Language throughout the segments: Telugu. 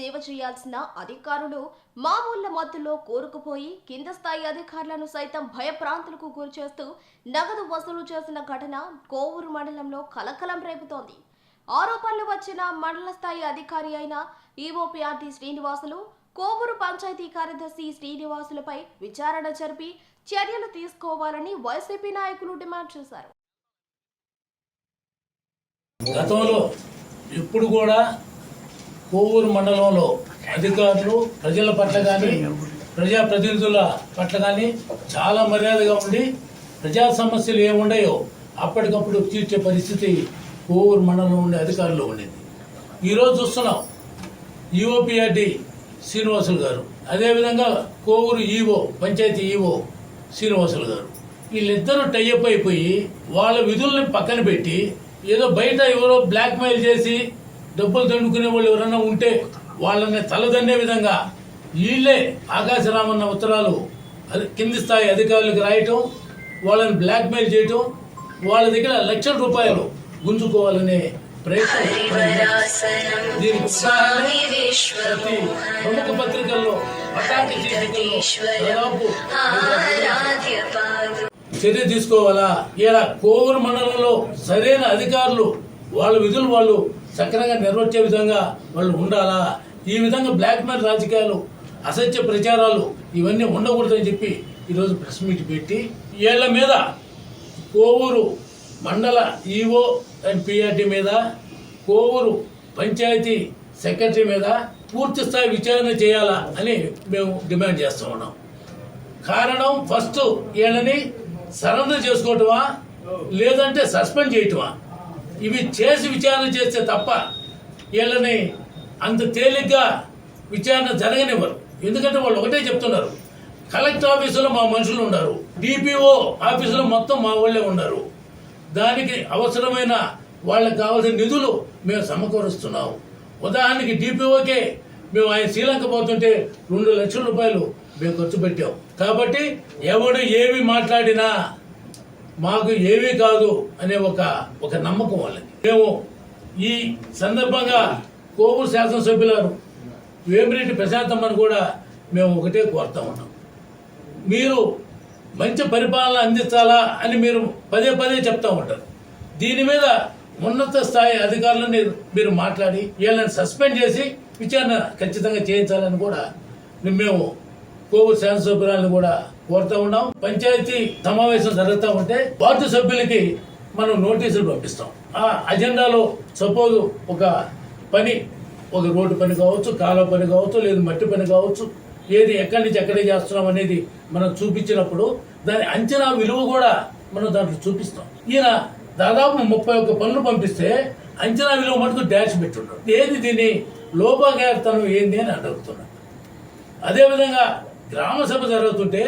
సేవ చేయాల్సిన అధికారులు మామూళ్ళ మత్తులో కోరుకుపోయి కింద స్థాయి అధికారులను సైతం భయప్రాంతులకు గురిచేస్తూ నగదు వసూలు చేసిన ఘటన కోవూరు మండలంలో కలకలం రేపుతోంది. ఆరోపణలు వచ్చిన మండల స్థాయి అధికారి అయిన ఈఓపీఆర్టీ శ్రీనివాసులు కోవూరు పంచాయతీ కార్యదర్శి శ్రీనివాసులపై విచారణ జరిపి చర్యలు తీసుకోవాలని వైసీపీ నాయకులు డిమాండ్ చేశారు. గతంలో ఎప్పుడు కూడా కోవూరు మండలంలో అధికారులు ప్రజల పట్ల కానీ ప్రజాప్రతినిధుల పట్ల కానీ చాలా మర్యాదగా ఉండి ప్రజా సమస్యలు ఏముండయో అప్పటికప్పుడు తీర్చే పరిస్థితి కోవూరు మండలంలో ఉండే అధికారులు ఉండేది. ఈరోజు చూస్తున్నాం ఈఓపిఆర్డి శ్రీనివాసులు గారు. అదేవిధంగా కోవూరు ఈవో పంచాయతీ ఈఓ శ్రీనివాసులు గారు. వీళ్ళిద్దరూ టైఅప్ అయిపోయి వాళ్ళ విధుల్ని పక్కన పెట్టి ఏదో బయట ఎవరో బ్లాక్మెయిల్ చేసి డబ్బులు దండుకునే వాళ్ళు ఎవరైనా ఉంటే వాళ్ళని తలదండే విధంగా వీళ్ళే ఆకాశరామన్న ఉత్తరాలు అది కింది స్థాయి అధికారులకు రాయటం వాళ్ళని బ్లాక్మెయిల్ చేయటం వాళ్ళ దగ్గర లక్షల రూపాయలు గుంజుకోవాలనే ప్రయత్నం దీనికి ప్రతి ప్రముఖ పత్రికల్లో దాదాపు చర్య తీసుకోవాలా? ఇలా కోవూరు మండలంలో సరైన అధికారులు వాళ్ళ విధులు వాళ్ళు సక్రంగా నిర్వర్తించే విధంగా వాళ్ళు ఉండాలా? ఈ విధంగా బ్లాక్ మెయిల్ రాజకీయాలు అసత్య ప్రచారాలు ఇవన్నీ ఉండకూడదని చెప్పి ఈరోజు ప్రెస్ మీట్ పెట్టి వీళ్ళ మీద కోవూరు మండల ఈఓ అండ్ పిఆర్టీ మీద కోవూరు పంచాయతీ సెక్రటరీ మీద పూర్తి స్థాయి విచారణ చేయాలా అని మేము డిమాండ్ చేస్తూ ఉన్నాం. కారణం ఫస్ట్ వీళ్ళని సరెండర్ చేసుకోవటమా? లేదంటే సస్పెండ్ చేయటమా? ఇవి చేసి విచారణ చేస్తే తప్ప వీళ్ళని అంత తేలిగ్గా విచారణ జరగనివ్వరు. ఎందుకంటే వాళ్ళు ఒకటే చెప్తున్నారు. కలెక్టర్ ఆఫీసులో మా మనుషులు ఉన్నారు. డిపిఓ ఆఫీసులో మొత్తం మా వాళ్ళే ఉన్నారు. దానికి అవసరమైన వాళ్ళకి కావాల్సిన నిధులు మేము సమకూరుస్తున్నాము. ఉదాహరణకి డిపిఓకే మేము ఆయన శ్రీలంక పోతుంటే రెండు లక్షల రూపాయలు మేము ఖర్చు పెట్టాం. కాబట్టి ఎవడు ఏమి మాట్లాడినా మాకు ఏమీ కాదు అనే ఒక ఒక నమ్మకం వాళ్ళకి. మేము ఈ సందర్భంగా కోవూరు శాసనసభ్యులను వేమిరెడ్డి ప్రశాంతమ్మను కూడా మేము ఒకటే కోరుతా ఉన్నాం. మీరు మంచి పరిపాలన అందించాలా అని మీరు పదే పదే చెప్తా ఉంటారు. దీని మీద ఉన్నత స్థాయి అధికారులను మీరు మాట్లాడి వీళ్ళని సస్పెండ్ చేసి విచారణ ఖచ్చితంగా చేయించాలని కూడా మేము కోవూరు శాసనసభ్యులను కూడా కోరుతా ఉన్నాం. పంచాయతీ సమావేశం జరుగుతూ ఉంటే వార్డు సభ్యులకి మనం నోటీసులు పంపిస్తాం. ఆ అజెండాలో సపోజ్ ఒక పని ఒక రోడ్డు పని కావచ్చు కాలువ పని కావచ్చు లేదు మట్టి పని కావచ్చు ఏది ఎక్కడి నుంచి ఎక్కడే చేస్తున్నాం అనేది మనం చూపించినప్పుడు దాని అంచనా విలువ కూడా మనం దాంట్లో చూపిస్తాం. ఈయన దాదాపు ముప్పై ఒక్క పనులు పంపిస్తే అంచనా విలువ మటుకు డాష్ పెట్టుంటాడు. ఏది దీని లోపాగారితనం ఏంది అని అడుగుతున్నాను అదేవిధంగా గ్రామ సభ జరుగుతుంటే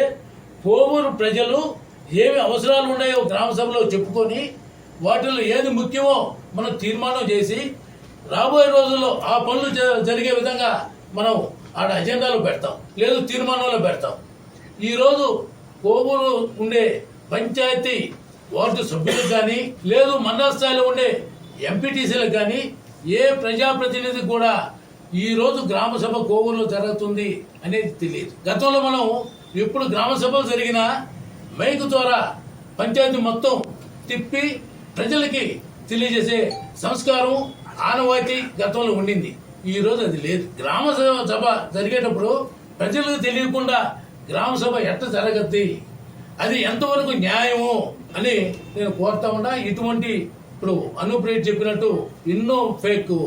కోవూరు ప్రజలు ఏమి అవసరాలు ఉన్నాయో గ్రామ సభలో చెప్పుకొని వాటిలో ఏది ముఖ్యమో మనం తీర్మానం చేసి రాబోయే రోజుల్లో ఆ పనులు జ- జరిగే విధంగా మనం ఆడ అజెండాలో పెడతాం. లేదు తీర్మానంలో పెడతాం. ఈరోజు కోవూరు ఉండే పంచాయతీ వార్డు సభ్యులకు కానీ లేదు మండల స్థాయిలో ఉండే ఎంపీటీసీలకు కానీ ఏ ప్రజాప్రతినిధి కూడా ఈరోజు గ్రామసభ గ్రామ సభ కోవూరులో జరుగుతుంది అనేది తెలియదు. గతంలో మనం ఎప్పుడు గ్రామ సభలు జరిగినా మైకు ద్వారా పంచాయతీ మొత్తం తిప్పి ప్రజలకి తెలియజేసే సంస్కారం ఆనవాయితీ గతంలో ఉండింది. ఈ రోజు అది లేదు. గ్రామ సభ సభ జరిగేటప్పుడు ప్రజలకు తెలియకుండా గ్రామ సభ ఎట్ట జరగద్ది? అది ఎంతవరకు న్యాయము అని నేను కోరుతా ఉన్నా. ఇటువంటి ఇప్పుడు అనుప్రేట్ చెప్పినట్టు ఎన్నో ఫేక్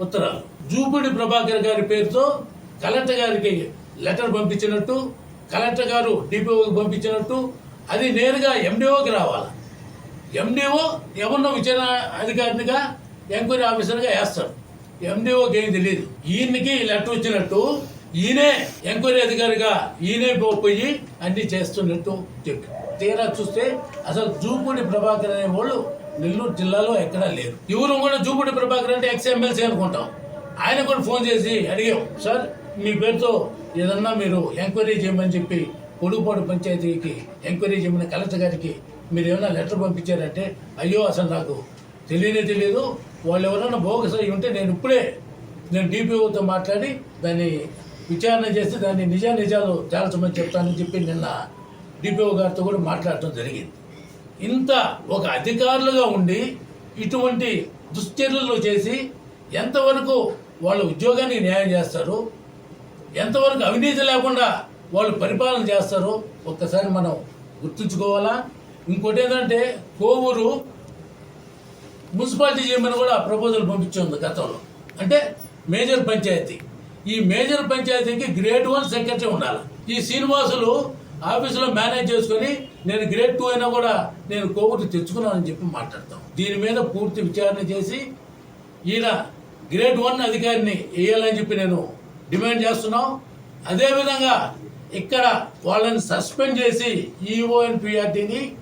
ఉత్తరాలు. జూపూడి ప్రభాకర్ గారి పేరుతో కలెక్టర్ గారికి లెటర్ పంపించినట్టు కలెక్టర్ గారు డిపిఓకి పంపించినట్టు అది నేరుగా ఎండిఓకి రావాలి. ఎండిఓ ఎవరినో విచారణ అధికారినిగా ఎంక్వైరీ ఆఫీసర్గా వేస్తాడు ఎండిఓకి ఏం తెలియదు. ఈయనకి లెటర్ వచ్చినట్టు ఈయనే ఎంక్వైరీ అధికారిగా ఈయనే పో- పోయి అన్ని చేస్తున్నట్టు చెప్పి. తీరా చూస్తే అసలు జూపూడి ప్రభాకర్ అనే వాళ్ళు నెల్లూరు జిల్లాలో ఎక్కడా లేరు ఎవరు కూడా జూపూడి ప్రభాకర్ అంటే ఎక్స్ ఎమ్మెల్సీ అనుకుంటాం. ఆయన కూడా ఫోన్ చేసి అడిగాం సార్ మీ పేరుతో ఏదన్నా మీరు ఎంక్వైరీ చేయమని చెప్పి పొడుగుపాడు పంచాయతీకి ఎంక్వైరీ చేయమని కలెక్టర్ గారికి మీరు ఏమైనా లెటర్ పంపించారంటే అయ్యో అసలు నాకు తెలియనే తెలియదు. వాళ్ళు ఎవరైనా బోగస్ అయి ఉంటే నేను ఇప్పుడే నేను డిపిఓతో మాట్లాడి దాన్ని విచారణ చేసి దాన్ని నిజ నిజాలు తేల్చమని చెప్తానని చెప్పి నిన్న డిపిఓ గారితో కూడా మాట్లాడటం జరిగింది. ఇంత ఒక అధికారులుగా ఉండి ఇటువంటి దుశ్చర్యలు చేసి ఎంతవరకు వాళ్ళ ఉద్యోగానికి న్యాయం చేస్తారు? ఎంతవరకు అవినీతి లేకుండా వాళ్ళు పరిపాలన చేస్తారు? ఒక్కసారి మనం గుర్తుంచుకోవాలా? ఇంకోటి ఏంటంటే కోవూరు మున్సిపాలిటీ చేయమని కూడా ప్రపోజల్ పంపించింది గతంలో. అంటే మేజర్ పంచాయతీ. ఈ మేజర్ పంచాయతీకి గ్రేడ్ వన్ సెక్రటరీ ఉండాలి. ఈ శ్రీనివాసులు ఆఫీసులో మేనేజ్ చేసుకొని నేను గ్రేడ్ టూ అయినా కూడా నేను కోవిడ్ తెచ్చుకున్నానని చెప్పి మాట్లాడతాం. దీని మీద పూర్తి విచారణ చేసి ఈయన గ్రేడ్ వన్ అధికారిని వేయాలని చెప్పి నేను డిమాండ్ చేస్తున్నాం. అదేవిధంగా ఇక్కడ వాళ్ళని సస్పెండ్ చేసి E ఈఓఎన్ పిఆర్టీని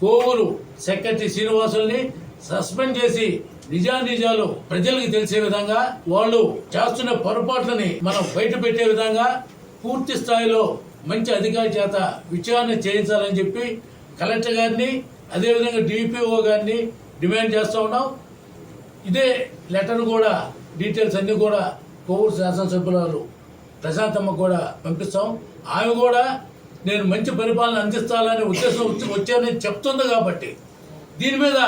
కోవూరు సెక్రటరీ శ్రీనివాసుల్ని సస్పెండ్ చేసి నిజానిజాలు ప్రజలకు తెలిసే విధంగా వాళ్ళు చేస్తున్న పొరపాట్లని మనం బయట పెట్టే విధంగా పూర్తి స్థాయిలో మంచి అధికారి చేత విచారణ చేయించాలని చెప్పి కలెక్టర్ గారిని అదేవిధంగా డిపిఓ గారిని డిమాండ్ చేస్తూ ఉన్నాం. ఇదే లెటర్ కూడా డీటెయిల్స్ అన్ని కూడా కోవూరు శాసనసభ్యురాలు ప్రశాంతమ్మ కూడా పంపిస్తాం. ఆమె కూడా నేను మంచి పరిపాలన అందిస్తానని ఉద్దేశం వచ్చి- వచ్చానని చెప్తుంది కాబట్టి దీని మీద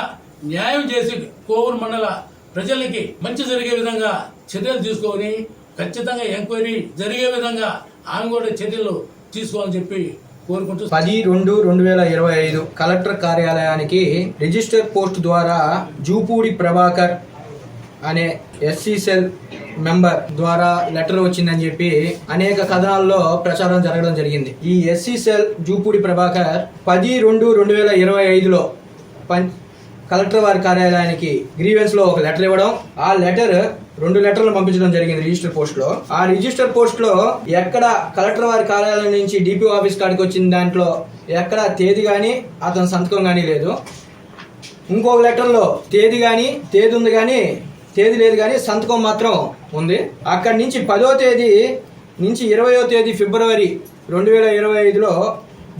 న్యాయం చేసి కోవూరు మండల ప్రజలకి మంచి జరిగే విధంగా చర్యలు తీసుకొని ఖచ్చితంగా ఎంక్వైరీ జరిగే విధంగా ఆమె కూడా చర్యలు తీసుకోవాలని చెప్పి కోరుకుంటూ పది రెండు రెండు వేల ఇరవై ఐదు కలెక్టర్ కార్యాలయానికి రిజిస్టర్ పోస్ట్ ద్వారా జూపూడి ప్రభాకర్ అనే ఎస్సీ సెల్ మెంబర్ ద్వారా లెటర్ వచ్చిందని చెప్పి అనేక కథనాల్లో ప్రచారం జరగడం జరిగింది. ఈ ఎస్సీ సెల్ జూపూడి ప్రభాకర్ పది రెండు రెండు వేల ఇరవై ఐదులో పం కలెక్టర్ వారి కార్యాలయానికి గ్రీవెన్స్లో ఒక లెటర్ ఇవ్వడం ఆ లెటర్ రెండు లెటర్లు పంపించడం జరిగింది రిజిస్టర్ పోస్ట్లో. ఆ రిజిస్టర్ పోస్ట్లో ఎక్కడ కలెక్టర్ వారి కార్యాలయం నుంచి డిపి ఆఫీస్ కాడికి వచ్చిన దాంట్లో ఎక్కడ తేదీ కానీ అతని సంతకం కానీ లేదు. ఇంకొక లెటర్లో తేదీ కానీ తేదీ ఉంది కానీ తేదీ లేదు కానీ సంతకం మాత్రం ఉంది. అక్కడి నుంచి పదో తేదీ నుంచి ఇరవయో తేదీ ఫిబ్రవరి రెండు వేల ఇరవై ఐదులో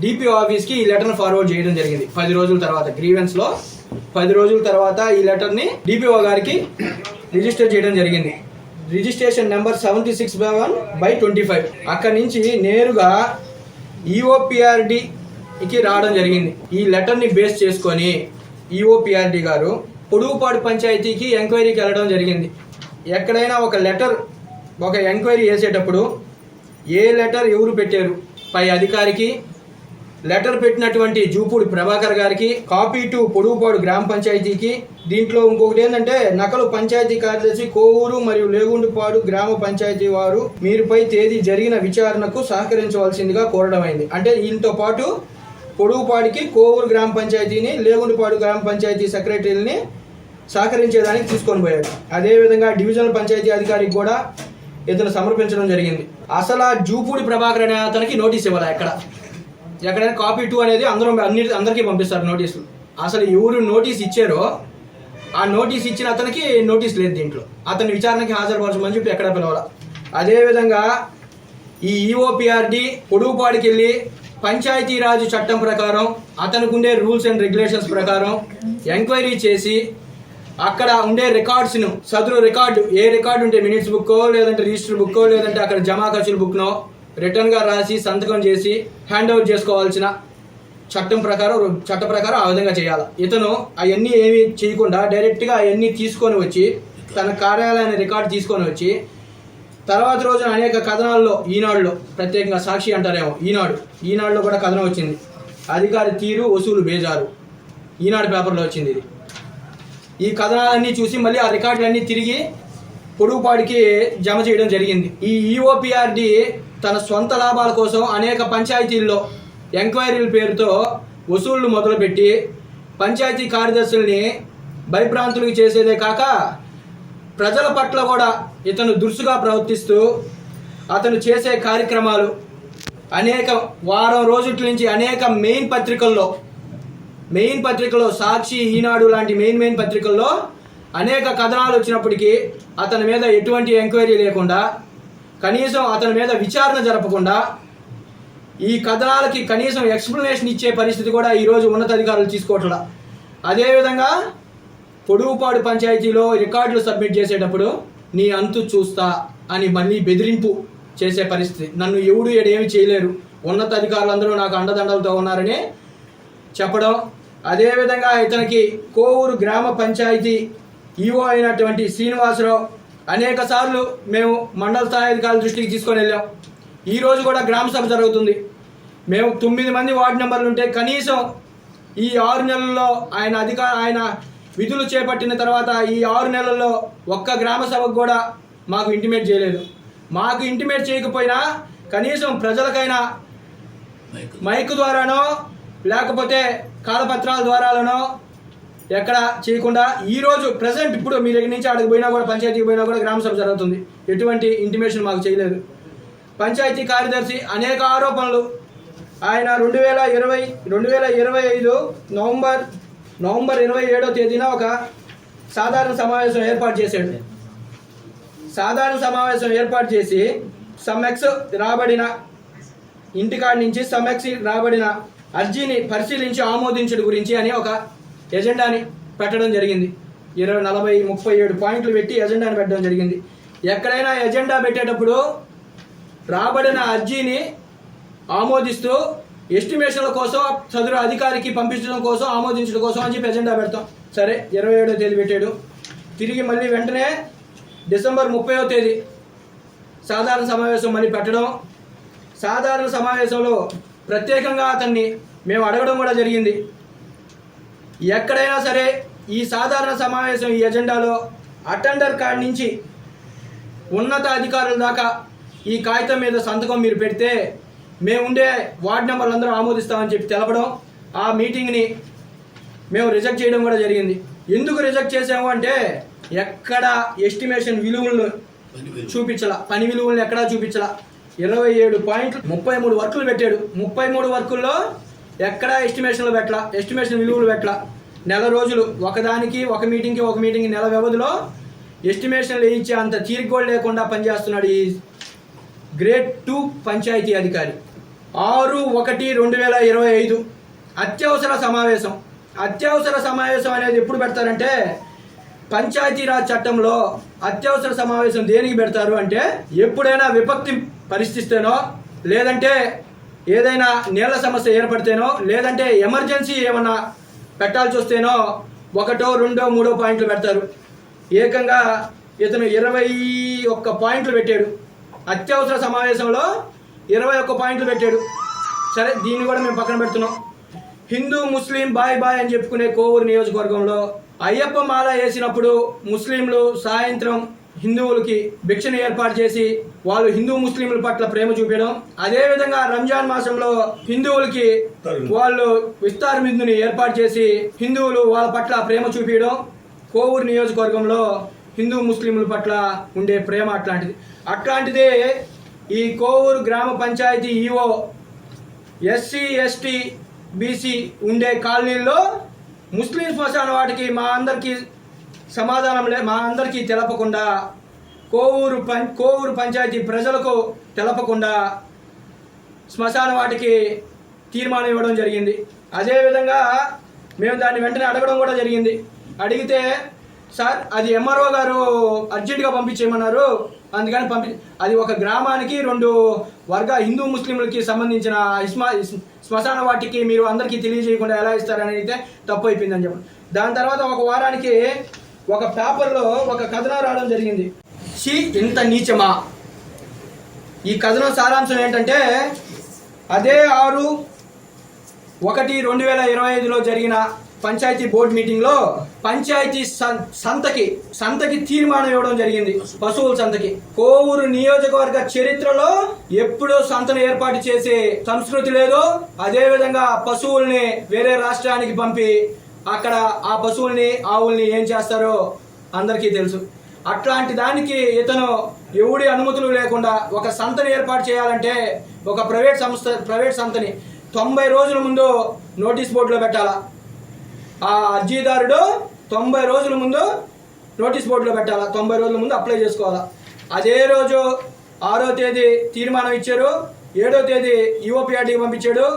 డిపిఓ ఆఫీస్కి ఈ లెటర్ను ఫార్వర్డ్ చేయడం జరిగింది. పది రోజుల తర్వాత గ్రీవెన్స్లో పది రోజుల తర్వాత ఈ లెటర్ని డిపిఓ గారికి రిజిస్టర్ చేయడం జరిగింది. Registration number seventy six by one by twenty five. అక్కడి నుంచి నేరుగా ఈఓపిఆర్డికి రావడం జరిగింది. ఈ లెటర్ని బేస్ చేసుకొని ఈఓపిఆర్డి గారు పొడుగుపాడు పంచాయతీకి ఎంక్వైరీకి వెళ్ళడం జరిగింది. ఎక్కడైనా ఒక లెటర్ ఒక ఎంక్వైరీ వేసేటప్పుడు ఏ లెటర్ ఎవరు పెట్టారు? పై అధికారికి లెటర్ పెట్టినటువంటి జూపూడి ప్రభాకర్ గారికి కాపీ టు పొడుగుపాడు గ్రామ పంచాయతీకి దీంట్లో ఇంకొకటి ఏంటంటే నకలు పంచాయతీ కార్యదర్శి కోవూరు మరియు లేగుండుపాడు గ్రామ పంచాయతీ వారు మీరుపై తేదీ జరిగిన విచారణకు సహకరించవలసిందిగా కోరడమైంది అంటే దీంతో పాటు పొడుగుపాడికి కోవూరు గ్రామ పంచాయతీని లేగుండుపాడు గ్రామ పంచాయతీ సెక్రటరీని సహకరించేదానికి తీసుకొని పోయాడు అదేవిధంగా డివిజనల్ పంచాయతీ అధికారికి కూడా ఇతను సమర్పించడం జరిగింది. అసలు ఆ జూపూడి ప్రభాకర్ అనే అతనికి నోటీస్ ఇవ్వాలి ఎక్కడ? ఎక్కడైనా కాపీ టూ అనేది అందరూ అన్ని అందరికీ పంపిస్తారు నోటీసులు. అసలు ఎవరు నోటీస్ ఇచ్చారో ఆ నోటీస్ ఇచ్చిన అతనికి నోటీస్ లేదు దీంట్లో. అతని విచారణకి హాజరుపరచమని చెప్పి ఎక్కడ పిలవాల. అదేవిధంగా ఈ ఈఓపిఆర్డి పొడుగుపాడికి వెళ్ళి పంచాయతీరాజ్ చట్టం ప్రకారం అతనికి ఉండే రూల్స్ అండ్ రెగ్యులేషన్స్ ప్రకారం ఎంక్వైరీ చేసి అక్కడ ఉండే రికార్డ్స్ను సదురు రికార్డు ఏ రికార్డు ఉంటే మినిట్స్ బుక్కో లేదంటే రిజిస్టర్ బుక్కో లేదంటే అక్కడ జమా ఖర్చుల బుక్నో రిటర్న్గా రాసి సంతకం చేసి హ్యాండ్ ఓవర్ చేసుకోవాల్సిన చట్టం ప్రకారం చట్ట ప్రకారం ఆ విధంగా చేయాలి. ఇతను అవన్నీ ఏమీ చేయకుండా డైరెక్ట్గా అవన్నీ తీసుకొని వచ్చి తన కార్యాలయాన్ని రికార్డు తీసుకొని వచ్చి తర్వాత రోజున అనేక కథనాల్లో ఈనాడులో ప్రత్యేకంగా సాక్షి అంటారేమో ఈనాడు. ఈనాడులో కూడా కథనం వచ్చింది. అధికారి తీరు వసూలు బేజారు. ఈనాడు పేపర్లో వచ్చింది ఇది. ఈ కథనాలన్నీ చూసి మళ్ళీ ఆ రికార్డులన్నీ తిరిగి పొడుగుపాడికి జమ చేయడం జరిగింది. ఈ ఈఓపిఆర్డి తన సొంత లాభాల కోసం అనేక పంచాయతీల్లో ఎంక్వైరీల పేరుతో వసూళ్ళు మొదలుపెట్టి పంచాయతీ కార్యదర్శుల్ని భయభ్రాంతులకు చేసేదే కాక ప్రజల పట్ల కూడా ఇతను దురుసుగా ప్రవర్తిస్తూ అతను చేసే కార్యక్రమాలు అనేక వారం రోజుల నుంచి అనేక మెయిన్ పత్రికల్లో మెయిన్ పత్రికలో సాక్షి ఈనాడు లాంటి మెయిన్ మెయిన్ పత్రికల్లో అనేక కథనాలు వచ్చినప్పటికీ అతని మీద ఎటువంటి ఎంక్వైరీ లేకుండా కనీసం అతని మీద విచారణ జరపకుండా ఈ కథనాలకి కనీసం ఎక్స్ప్లెనేషన్ ఇచ్చే పరిస్థితి కూడా ఈరోజు ఉన్నతాధికారులు తీసుకోవట్లా. అదేవిధంగా పొడుగుపాడు పంచాయతీలో రికార్డులు సబ్మిట్ చేసేటప్పుడు నీ అంతు చూస్తా అని మళ్ళీ బెదిరింపు చేసే పరిస్థితి. నన్ను ఎవడు ఏడేమి చేయలేరు. ఉన్నత అధికారులందరూ నాకు అండదండలతో ఉన్నారని చెప్పడం. అదేవిధంగా ఇతనికి కోవూరు గ్రామ పంచాయతీ ఈఓ అయినటువంటి శ్రీనివాసరావు అనేక సార్లు మేము మండల స్థాయి అధికారుల దృష్టికి తీసుకొని వెళ్ళాం. ఈ రోజు కూడా గ్రామ సభ జరుగుతుంది. మేము తొమ్మిది మంది వార్డు నెంబర్లు ఉంటే కనీసం ఈ ఆరు నెలల్లో ఆయన అధికార ఆయన విధులు చేపట్టిన తర్వాత ఈ ఆరు నెలల్లో ఒక్క గ్రామ సభకు కూడా మాకు ఇంటిమేట్ చేయలేదు. మాకు ఇంటిమేట్ చేయకపోయినా కనీసం ప్రజలకైనా మైక్ ద్వారానో లేకపోతే కాలపత్రాల ద్వారానో ఎక్కడ చేయకుండా ఈ రోజు ప్రజెంట్ ఇప్పుడు మీ దగ్గర నుంచి అక్కడికి పోయినా కూడా పంచాయతీకి పోయినా కూడా గ్రామ సభ జరుగుతుంది. ఎటువంటి ఇంటిమేషన్ మాకు చేయలేదు. పంచాయతీ కార్యదర్శి అనేక ఆరోపణలు. ఆయన రెండు వేల ఇరవై రెండు వేల ఇరవై ఐదు నవంబర్ నవంబర్ ఇరవై ఏడో తేదీన ఒక సాధారణ సమావేశం ఏర్పాటు చేశాడు. సాధారణ సమావేశం ఏర్పాటు చేసి సమ్మెక్స్ రాబడిన ఇంటికాడి నుంచి సమ్మెక్స్ రాబడిన అర్జీని పరిశీలించి ఆమోదించడం గురించి అని ఒక ఎజెండాని పెట్టడం జరిగింది. ఇరవై నలభై ముప్పై ఏడు పాయింట్లు పెట్టి ఎజెండాని పెట్టడం జరిగింది. ఎక్కడైనా ఎజెండా పెట్టేటప్పుడు రాబడిన అర్జీని ఆమోదిస్తూ ఎస్టిమేషన్ల కోసం చదురు అధికారికి పంపించడం కోసం ఆమోదించడం కోసం అని చెప్పి ఎజెండా పెడతాం. సరే ఇరవై ఏడో తేదీ పెట్టాడు. తిరిగి మళ్ళీ వెంటనే డిసెంబర్ ముప్పైవ తేదీ సాధారణ సమావేశం మళ్ళీ పెట్టడం. సాధారణ సమావేశంలో ప్రత్యేకంగా అతన్ని మేము అడగడం కూడా జరిగింది. ఎక్కడైనా సరే ఈ సాధారణ సమావేశం ఈ ఎజెండాలో అటెండర్ కార్డ్ నుంచి ఉన్నత అధికారుల దాకా ఈ కాగితం మీద సంతకం మీరు పెడితే మేము ఉండే వార్డు నెంబర్లు అందరూ ఆమోదిస్తామని చెప్పి తెలపడం ఆ మీటింగ్ని మేము రిజెక్ట్ చేయడం కూడా జరిగింది. ఎందుకు రిజెక్ట్ చేసాము అంటే ఎక్కడ ఎస్టిమేషన్ విలువలను చూపించాల పని విలువలను ఎక్కడా చూపించాల. ఇరవై ఏడు పాయింట్లు ముప్పై మూడు వర్కులు పెట్టాడు. ముప్పై మూడు వర్కుల్లో ఎక్కడ ఎస్టిమేషన్లు పెట్టలా? ఎస్టిమేషన్ విలువలు పెట్టలా? నెల రోజులు ఒకదానికి ఒక మీటింగ్కి ఒక మీటింగ్ నెల వ్యవధిలో ఎస్టిమేషన్లు వేయించే అంత తీరిక లేకుండా పనిచేస్తున్నాడు ఈ గ్రేడ్ టూ పంచాయతీ అధికారి. ఆరు ఒకటి రెండు వేల ఇరవై ఐదు. అత్యవసర సమావేశం. అత్యవసర సమావేశం అనేది ఎప్పుడు పెడతారంటే పంచాయతీరాజ్ చట్టంలో అత్యవసర సమావేశం దేనికి పెడతారు అంటే ఎప్పుడైనా విపత్తి పరిస్థితినో లేదంటే ఏదైనా నీళ్ళ సమస్య ఏర్పడితేనో లేదంటే ఎమర్జెన్సీ ఏమన్నా పెట్టాల్సి వస్తేనో ఒకటో రెండో మూడో పాయింట్లు పెడతారు. ఏకంగా ఇతను ఇరవై ఒక్క పాయింట్లు పెట్టాడు. అత్యవసర సమావేశంలో ఇరవై ఒక్క పాయింట్లు పెట్టాడు. సరే దీన్ని కూడా మేము పక్కన పెడుతున్నాం. హిందూ ముస్లిం బాయ్ బాయ్ అని చెప్పుకునే కోవూరు నియోజకవర్గంలో అయ్యప్ప మాల వేసినప్పుడు ముస్లింలు సాయంత్రం హిందువులకి భిక్షను ఏర్పాటు చేసి వాళ్ళు హిందూ ముస్లింల పట్ల ప్రేమ చూపించడం అదే విధంగా రంజాన్ మాసంలో హిందువులకి వాళ్ళు విస్తార విందుని ఏర్పాటు చేసి హిందువులు వాళ్ళ పట్ల ప్రేమ చూపించడం కోవూరు నియోజకవర్గంలో హిందూ ముస్లింల పట్ల ఉండే ప్రేమ అట్లాంటిది. అట్లాంటిదే ఈ కోవూరు గ్రామ panchayat EO SC ST BC ఉండే కాలనీల్లో ముస్లిం శ్మశాన వాటికి మా అందరికీ సమాధానం లే మా అందరికీ తెలపకుండా కోవూరు పం కోవూరు పంచాయతీ ప్రజలకు తెలపకుండా శ్మశాన వాటికి తీర్మానం ఇవ్వడం జరిగింది. అదేవిధంగా మేము దాన్ని వెంటనే అడగడం కూడా జరిగింది. అడిగితే సార్ అది ఎంఆర్ఓ గారు అర్జెంటుగా పంపించేయమన్నారు. అందుకని పంపి అది ఒక గ్రామానికి రెండు వర్గ హిందూ ముస్లింలకి సంబంధించిన ఇస్మా శ్మశాన వాటికి మీరు అందరికీ తెలియజేయకుండా ఎలా ఇస్తారని అయితే తప్పు అయిపోయిందని చెప్పండి దాని తర్వాత ఒక వారానికి ఒక పేపర్లో ఒక కథనం రావడం జరిగింది. షి ఇంత నీచమా? ఈ కథనం సారాంశం ఏంటంటే అదే ఆరు ఒకటి రెండు వేల ఇరవై ఐదులో జరిగిన పంచాయతీ బోర్డు మీటింగ్లో పంచాయతీ సంతకి సంతకి తీర్మానం ఇవ్వడం జరిగింది. పశువుల సంతకి. కోవూరు నియోజకవర్గ చరిత్రలో ఎప్పుడూ సంతను ఏర్పాటు చేసే సంస్కృతి లేదో. అదేవిధంగా పశువుల్ని వేరే రాష్ట్రానికి పంపి అక్కడ ఆ పశువుల్ని ఆవుల్ని ఏం చేస్తారో అందరికీ తెలుసు. అట్లాంటి దానికి ఇతను ఎవడి అనుమతులు లేకుండా ఒక సంతని ఏర్పాటు చేయాలంటే ఒక ప్రైవేట్ సంస్థ ప్రైవేట్ సంతని తొంభై రోజుల ముందు నోటీస్ బోర్డులో పెట్టాలా? ఆ అర్జీదారుడు తొంభై రోజుల ముందు నోటీస్ బోర్డులో పెట్టాలా? తొంభై రోజుల ముందు అప్లై చేసుకోవాలా? అదే రోజు ఆరో తేదీ తీర్మానం ఇచ్చారు. ఏడో తేదీ యుఓపిఆర్డీకి పంపించాడు.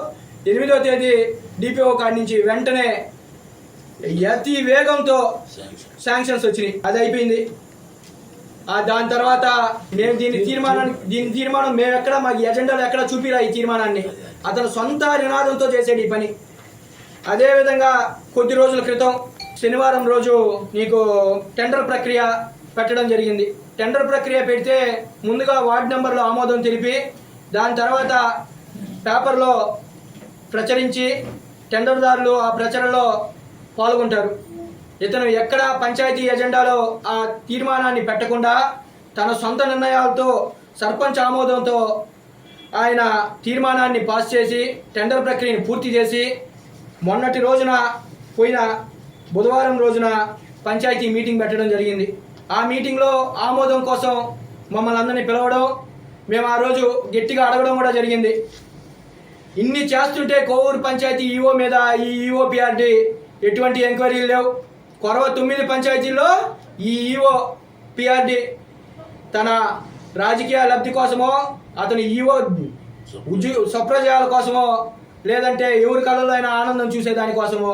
ఎనిమిదో తేదీ డిపిఓ కాడి నుంచి వెంటనే అతి వేగంతో శాంక్షన్స్ వచ్చినాయి. అది అయిపోయింది. దాని తర్వాత మేము దీని తీర్మానాన్ని దీని తీర్మానం మేము ఎక్కడ మాకు ఎజెండాలో ఎక్కడ చూపిరా ఈ తీర్మానాన్ని? అతను సొంత నినాదంతో చేసాడు ఈ పని. అదేవిధంగా కొద్ది రోజుల క్రితం శనివారం రోజు నీకు టెండర్ ప్రక్రియ పెట్టడం జరిగింది. టెండర్ ప్రక్రియ పెడితే ముందుగా వార్డు నెంబర్లో ఆమోదం తెలిపి దాని తర్వాత పేపర్లో ప్రచురించి టెండర్దారులు ఆ ప్రచారంలో పాల్గొంటారు ఇతను ఎక్కడ పంచాయతీ ఎజెండాలో ఆ తీర్మానాన్ని పెట్టకుండా తన సొంత నిర్ణయాలతో సర్పంచ్ ఆమోదంతో ఆయన తీర్మానాన్ని పాస్ చేసి టెండర్ ప్రక్రియను పూర్తి చేసి మొన్నటి రోజున పోయిన బుధవారం రోజున పంచాయతీ మీటింగ్ పెట్టడం జరిగింది. ఆ మీటింగ్లో ఆమోదం కోసం మమ్మల్ని అందరినీ పిలవడం మేము ఆ రోజు గట్టిగా అడగడం కూడా జరిగింది. ఇన్ని చేస్తుంటే కోవూరు పంచాయతీ ఈఓ మీద ఈ ఈఓపిఆర్డి ఎటువంటి ఎంక్వైరీలు లేవు. కొరవ తొమ్మిది పంచాయతీల్లో ఈ ఈఓ పిఆర్డి తన రాజకీయ లబ్ధి కోసమో అతని ఈఓ ఉద్యో స్వప్రజయాల కోసమో లేదంటే ఎవరి కళలో అయినా ఆనందం చూసే దానికోసమో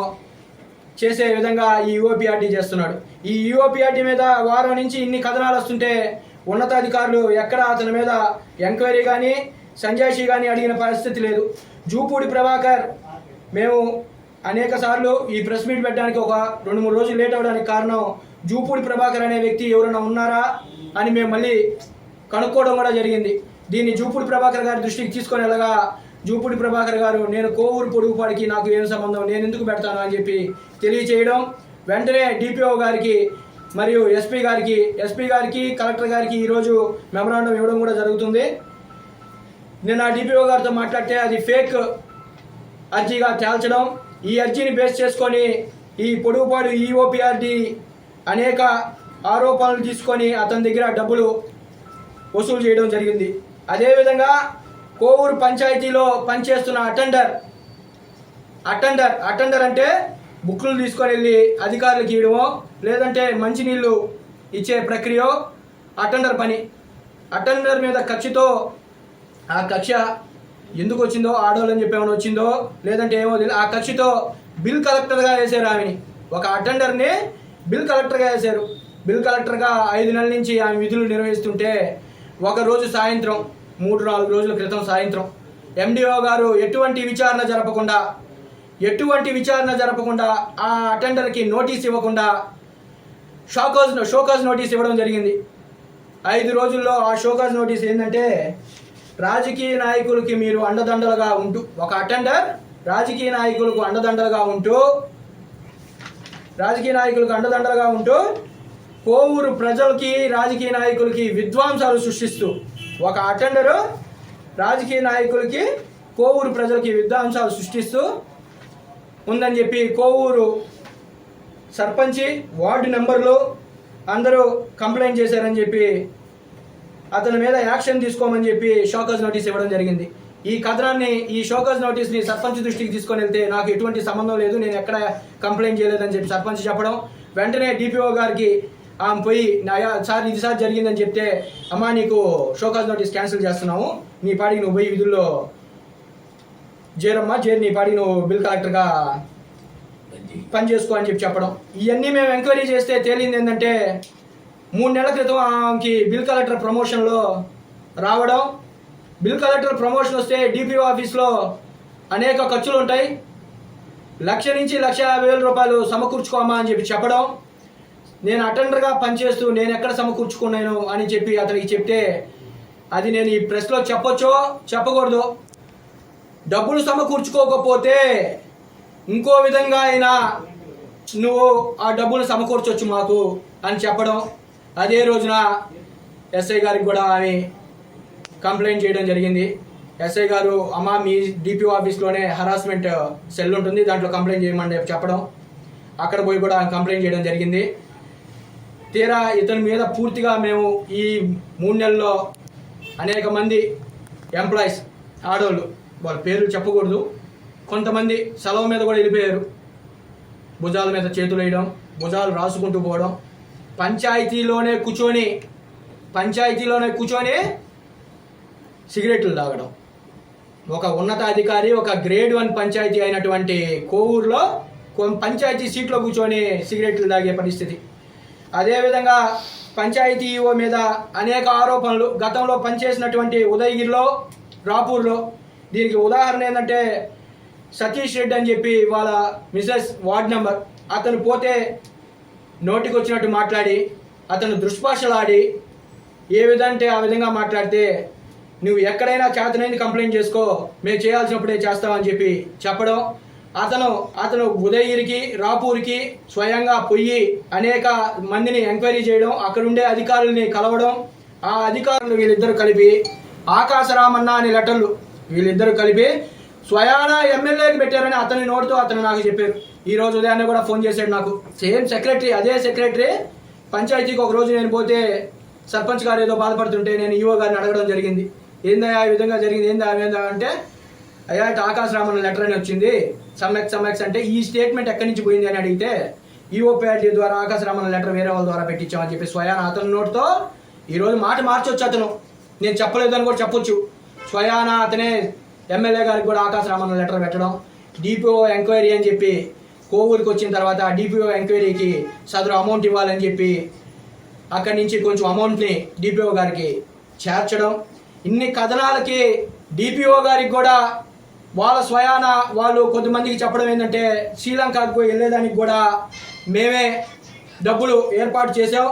చేసే విధంగా ఈ యుఓపిఆర్టీ చేస్తున్నాడు. ఈ యుఓపిఆర్టీ మీద వారం నుంచి ఇన్ని కథనాలు వస్తుంటే ఉన్నతాధికారులు ఎక్కడ అతని మీద ఎంక్వైరీ కానీ సంజాయిషి కానీ అడిగిన పరిస్థితి లేదు. జూపూడి ప్రభాకర్ మేము అనేక సార్లు ఈ ప్రెస్ మీట్ పెట్టడానికి ఒక రెండు మూడు రోజులు లేట్ అవ్వడానికి కారణం జూపూడి ప్రభాకర్ అనే వ్యక్తి ఎవరైనా ఉన్నారా అని మేము మళ్ళీ కనుక్కోవడం కూడా జరిగింది. దీన్ని జూపూడి ప్రభాకర్ గారి దృష్టికి తీసుకొని వెళ్ళగా జూపూడి ప్రభాకర్ గారు నేను కోవూరు పొడుగుపాడికి నాకు ఏం సంబంధం నేను ఎందుకు పెడతాను అని చెప్పి తెలియచేయడం వెంటనే డిపిఓ గారికి మరియు ఎస్పీ గారికి ఎస్పీ గారికి కలెక్టర్ గారికి ఈరోజు మెమరాండం ఇవ్వడం కూడా జరుగుతుంది. నేను ఆ డిపిఓ గారితో మాట్లాడితే అది ఫేక్ అర్జీగా తేల్చడం ఈ అర్జీని బేస్ చేసుకొని ఈ పొడుగుపాడు ఈఓపిఆర్డి అనేక ఆరోపణలు తీసుకొని అతని దగ్గర డబ్బులు వసూలు చేయడం జరిగింది. అదేవిధంగా కోవూరు పంచాయతీలో పనిచేస్తున్న అటెండర్ అటెండర్ అటెండర్ అంటే బుక్లు తీసుకొని వెళ్ళి అధికారులకు ఇవ్వడమో లేదంటే మంచినీళ్ళు ఇచ్చే ప్రక్రియ అటెండర్ పని. అటెండర్ మీద కక్షతో ఆ కక్ష ఎందుకు వచ్చిందో ఆడవాళ్ళని చెప్పి ఏమైనా వచ్చిందో లేదంటే ఏమో తెలియదు ఆ కక్షతో బిల్ కలెక్టర్గా వేశారు ఆమెని. ఒక అటెండర్ని బిల్ కలెక్టర్గా వేశారు. బిల్ కలెక్టర్గా ఐదు నెలల నుంచి ఆమె విధులు నిర్వహిస్తుంటే ఒకరోజు సాయంత్రం మూడు నాలుగు రోజుల క్రితం సాయంత్రం ఎండిఓ గారు ఎటువంటి విచారణ జరపకుండా ఎటువంటి విచారణ జరపకుండా ఆ అటెండర్కి నోటీస్ ఇవ్వకుండా show cause show cause notice ఇవ్వడం జరిగింది. ఐదు రోజుల్లో ఆ షోకాజ్ నోటీస్ ఏంటంటే రాజకీయ నాయకులకి మీరు అండదండలుగా ఉంటూ ఒక అటెండర్ రాజకీయ నాయకులకు అండదండలుగా ఉంటూ రాజకీయ నాయకులకు అండదండలుగా ఉంటూ కోవూరు ప్రజలకి రాజకీయ నాయకులకి విద్వాంసాలు సృష్టిస్తూ ఒక అటెండరు రాజకీయ నాయకులకి కోవూరు ప్రజలకి విద్వాంసాలు సృష్టిస్తూ ఉందని చెప్పి కోవూరు సర్పంచి వార్డు నెంబర్లు అందరూ కంప్లైంట్ చేశారని చెప్పి అతని మీద యాక్షన్ తీసుకోమని చెప్పి షోకాజ్ నోటీస్ ఇవ్వడం జరిగింది. ఈ కథనాన్ని ఈ షోకాజ్ నోటీస్ని సర్పంచ్ దృష్టికి తీసుకొని వెళ్తే నాకు ఎటువంటి సంబంధం లేదు నేను ఎక్కడ కంప్లైంట్ చేయలేదని చెప్పి సర్పంచ్ చెప్పడం. వెంటనే డిపిఓ గారికి ఆమె పోయి నా యా- సార్ ఇది సార్ జరిగిందని చెప్తే అమ్మా నీకు షోకాజ్ నోటీస్ క్యాన్సిల్ చేస్తున్నాము. నీ పాడికి నువ్వు పోయి విధుల్లో చేరమ్మా చేరి నీ పాడికి నువ్వు బిల్ కలెక్టర్గా పని చేసుకో అని చెప్పి చెప్పడం. ఇవన్నీ మేము ఎంక్వైరీ చేస్తే తేలింది ఏంటంటే మూడు నెలల క్రితం ఆమెకి బిల్ కలెక్టర్ ప్రమోషన్లో రావడం. బిల్ కలెక్టర్ ప్రమోషన్ వస్తే డిపిఓ ఆఫీస్లో అనేక ఖర్చులు ఉంటాయి. లక్ష నుంచి లక్ష యాభై వేల రూపాయలు సమకూర్చుకోమా అని చెప్పి చెప్పడం. నేను అటెండర్గా పనిచేస్తూ నేను ఎక్కడ సమకూర్చుకున్నాను అని చెప్పి అతనికి చెప్తే అది నేను ఈ ప్రెస్లో చెప్పొచ్చో చెప్పకూడదు? డబ్బులు సమకూర్చుకోకపోతే ఇంకో విధంగా అయినా నువ్వు ఆ డబ్బులు సమకూర్చొచ్చు మాకు అని చెప్పడం. అదే రోజున ఎస్ఐ గారికి కూడా ఆమె కంప్లైంట్ చేయడం జరిగింది. ఎస్ఐ గారు అమ్మ మీ డిపిఓ ఆఫీస్లోనే హరాస్మెంట్ సెల్ ఉంటుంది దాంట్లో కంప్లైంట్ చేయమని చెప్పడం. అక్కడ పోయి కూడా కంప్లైంట్ చేయడం జరిగింది. తీరా ఇతని మీద పూర్తిగా మేము ఈ మూడు నెలల్లో అనేక మంది ఎంప్లాయీస్ ఆడవాళ్ళు వాళ్ళ పేర్లు చెప్పకూడదు. కొంతమంది సెలవు మీద కూడా వెళ్ళిపోయారు. భుజాల మీద చేతులు వేయడం భుజాలు రాసుకుంటూ పోవడం పంచాయతీలోనే కూర్చొని పంచాయతీలోనే కూర్చొని సిగరెట్లు తాగడం. ఒక ఉన్నతాధికారి ఒక గ్రేడ్ వన్ పంచాయతీ అయినటువంటి కోవూరులో పంచాయతీ సీట్లో కూర్చొని సిగరెట్లు తాగే పరిస్థితి. అదేవిధంగా పంచాయతీ ఈఓ మీద అనేక ఆరోపణలు గతంలో పనిచేసినటువంటి ఉదయగిరిలో రాపూర్లో. దీనికి ఉదాహరణ ఏంటంటే సతీష్ రెడ్డి అని చెప్పి వాళ్ళ మిసెస్ వార్డ్ నెంబర్. అతను పోతే నోటికి వచ్చినట్టు మాట్లాడి అతను దుష్భాషలాడి ఏ విధంటే ఆ విధంగా మాట్లాడితే నువ్వు ఎక్కడైనా చేతనైంది కంప్లైంట్ చేసుకో మేము చేయాల్సినప్పుడే చేస్తామని చెప్పి చెప్పడం అతను అతను ఉదయగిరికి రాపూర్కి స్వయంగా పొయ్యి అనేక మందిని ఎంక్వైరీ చేయడం అక్కడుండే అధికారుల్ని కలవడం ఆ అధికారులు వీళ్ళిద్దరు కలిపి ఆకాశరామన్న అనే లెటర్లు వీళ్ళిద్దరు కలిపి స్వయాన ఎమ్మెల్యేకి పెట్టారని అతని నోటితో అతను నాకు చెప్పారు. ఈ రోజు ఉదయాన్నే కూడా ఫోన్ చేశాడు నాకు. సేమ్ సెక్రటరీ అదే సెక్రటరీ. పంచాయతీకి ఒక రోజు నేను పోతే సర్పంచ్ గారు ఏదో బాధపడుతుంటే నేను ఈఓ గారిని అడగడం జరిగింది. ఏందయ్యా ఈ విధంగా జరిగింది ఏందా ఏందా అంటే అయ్యా ఇటు ఆకాశ రామన్న లెటర్ అని వచ్చింది. సమ్మెక్స్ సమ్మెక్స్ అంటే ఈ స్టేట్మెంట్ ఎక్కడి నుంచి పోయింది అని అడిగితే ఈఓ ద్వారా ఆకాశ రామన్న లెటర్ వేరే వాళ్ళ ద్వారా పెట్టించామని చెప్పి స్వయాన అతని నోటితో ఈరోజు మాట మార్చొచ్చు అతను. నేను చెప్పలేదు అని కూడా చెప్పొచ్చు. స్వయాన అతనే ఎమ్మెల్యే గారికి కూడా ఆకాశ రామన్న లెటర్ పెట్టడం డిపిఓ ఎంక్వైరీ అని చెప్పి కోవూరుకి వచ్చిన తర్వాత డిపిఓ ఎంక్వైరీకి సదరు అమౌంట్ ఇవ్వాలని చెప్పి అక్కడి నుంచి కొంచెం అమౌంట్ని డిపిఓ గారికి చేర్చడం. ఇన్ని కథనాలకి డిపిఓ గారికి కూడా వాళ్ళ స్వయాన వాళ్ళు కొంతమందికి చెప్పడం ఏంటంటే శ్రీలంకకు వెళ్ళేదానికి కూడా మేమే డబ్బులు ఏర్పాటు చేసాం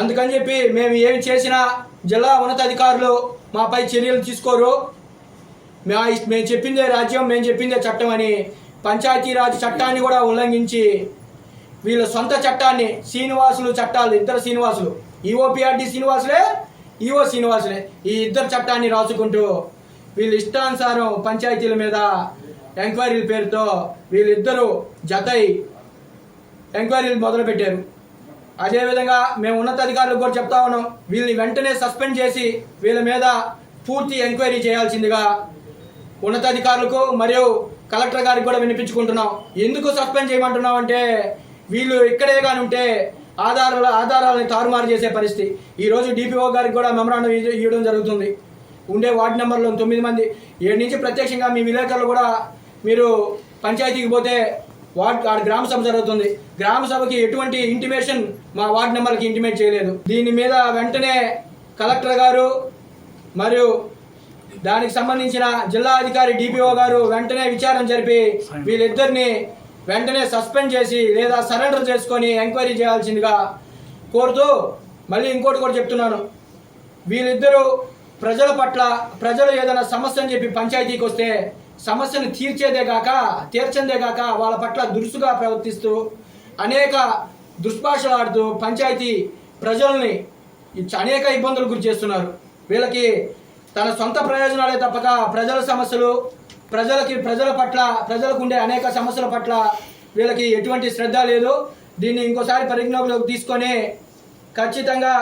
అందుకని చెప్పి మేము ఏమి చేసినా జిల్లా ఉన్నతాధికారులు మాపై చర్యలు తీసుకోరు. మేము చెప్పిందే రాజ్యం మేము చెప్పిందే చట్టం అని పంచాయతీరాజ్ చట్టాన్ని కూడా ఉల్లంఘించి వీళ్ళ సొంత చట్టాన్ని శ్రీనివాసులు చట్టాలు ఇద్దరు శ్రీనివాసులు. ఈఓపిఆర్డి శ్రీనివాసులే ఈఓ శ్రీనివాసులే. ఈ ఇద్దరు చట్టాన్ని రాసుకుంటూ వీళ్ళ ఇష్టానుసారం పంచాయతీల మీద ఎంక్వైరీల పేరుతో వీళ్ళిద్దరూ జతై ఎంక్వైరీలు మొదలుపెట్టారు. అదేవిధంగా మేము ఉన్నతాధికారులకు కూడా చెప్తా ఉన్నాం వీళ్ళని వెంటనే సస్పెండ్ చేసి వీళ్ళ మీద పూర్తి ఎంక్వైరీ చేయాల్సిందిగా ఉన్నతాధికారులకు మరియు కలెక్టర్ గారికి కూడా వినిపించుకుంటున్నాం. ఎందుకు సస్పెండ్ చేయమంటున్నాం అంటే వీళ్ళు ఇక్కడే కానీ ఉంటే ఆధారాల ఆధారాలను తారుమారు చేసే పరిస్థితి. ఈ రోజు డిపిఓ గారికి కూడా మెమరాండం ఇవ్వడం జరుగుతుంది. ఉండే వార్డు నెంబర్లో తొమ్మిది మంది. ఏడు నుంచి ప్రత్యక్షంగా మీ విలేకరులు కూడా మీరు పంచాయతీకి పోతే వార్డ్ ఆడ గ్రామ సభ జరుగుతుంది. గ్రామ సభకి ఎటువంటి ఇంటిమేషన్ మా వార్డు నెంబర్కి ఇంటిమేట్ చేయలేదు. దీని మీద వెంటనే కలెక్టర్ గారు మరియు దానికి సంబంధించిన జిల్లా అధికారి డిపిఓ గారు వెంటనే విచారణ జరిపి వీళ్ళిద్దరిని వెంటనే సస్పెండ్ చేసి లేదా సరెండర్ చేసుకొని ఎంక్వైరీ చేయాల్సిందిగా కోరుతూ మళ్ళీ ఇంకోటి కూడా చెప్తున్నాను. వీళ్ళిద్దరూ ప్రజల పట్ల ప్రజలు ఏదైనా సమస్య అని చెప్పి పంచాయతీకి వస్తే సమస్యను తీర్చేదే కాక తీర్చందే కాక వాళ్ళ పట్ల దురుసుగా ప్రవర్తిస్తూ అనేక దుష్భాషలాడుతూ పంచాయతీ ప్రజల్ని అనేక ఇబ్బందులు గురి చేస్తున్నారు. వీళ్ళకి తన సొంత ప్రయోజనాలే తప్పక ప్రజల సమస్యలు ప్రజలకి ప్రజల పట్ల ప్రజలకు ఉండే అనేక సమస్యల పట్ల వీళ్ళకి ఎటువంటి శ్రద్ధ లేదు. దీన్ని ఇంకోసారి పరిజ్ఞలోకి తీసుకొని ఖచ్చితంగా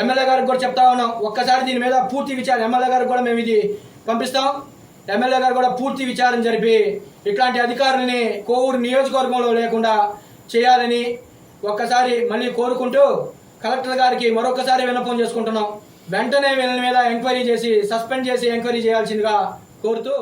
ఎమ్మెల్యే గారికి కూడా చెప్తా ఉన్నాం. ఒక్కసారి దీని మీద పూర్తి విచారణ ఎమ్మెల్యే గారికి కూడా మేము ఇది పంపిస్తాం. ఎమ్మెల్యే గారు కూడా పూర్తి విచారణ జరిపి ఇట్లాంటి అధికారులని కోవూరు నియోజకవర్గంలో లేకుండా చేయాలని ఒక్కసారి మళ్ళీ కోరుకుంటూ కలెక్టర్ గారికి మరొకసారి విన్నపం చేసుకుంటున్నాం. వెంటనే వీళ్ళ మీద ఎంక్వైరీ చేసి సస్పెండ్ చేసి ఎంక్వైరీ చేయాల్సిందిగా కోరుతూ